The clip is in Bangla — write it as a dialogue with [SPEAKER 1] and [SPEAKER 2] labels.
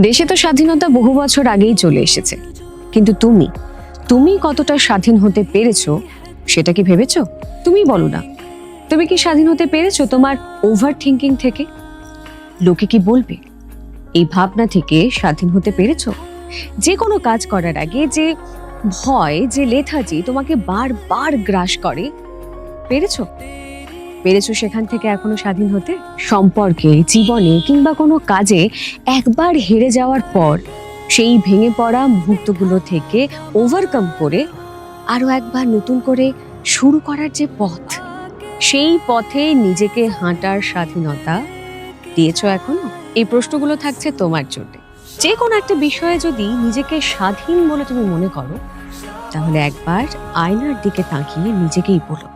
[SPEAKER 1] দেশে তো স্বাধীনতা বহু বছর আগেই চলে এসেছে। কিন্তু তুমি তুমি কতটা স্বাধীন হতে পেরেছ, সেটা কি ভেবেছো? তুমি বলো না। তুমি কি স্বাধীন হতে পেরেছ তোমার ওভার থিঙ্কিং থেকে? লোকে কি বলবে? এই ভাবনা থেকে স্বাধীন হতে পেরেছ? যে কোনো কাজ করার আগে যে ভয়, যে লেথাজি তোমাকে বারবার গ্রাস করে, পেরেছ? পেরেছ সেখান থেকে এখনও স্বাধীন হতে? সম্পর্কে, জীবনে কিংবা কোনো কাজে একবার হেরে যাওয়ার পর সেই ভেঙে পড়া মুহূর্তগুলো থেকে ওভারকাম করে আরও একবার নতুন করে শুরু করার যে পথ, সেই পথে নিজেকে হাঁটার স্বাধীনতা দিয়েছ এখনও? এই প্রশ্নগুলো থাকছে তোমার জন্য। যে কোনো একটা বিষয়ে যদি নিজেকে স্বাধীন বলে তুমি মনে করো, তাহলে একবার আয়নার দিকে তাকিয়ে নিজেকেই বলো।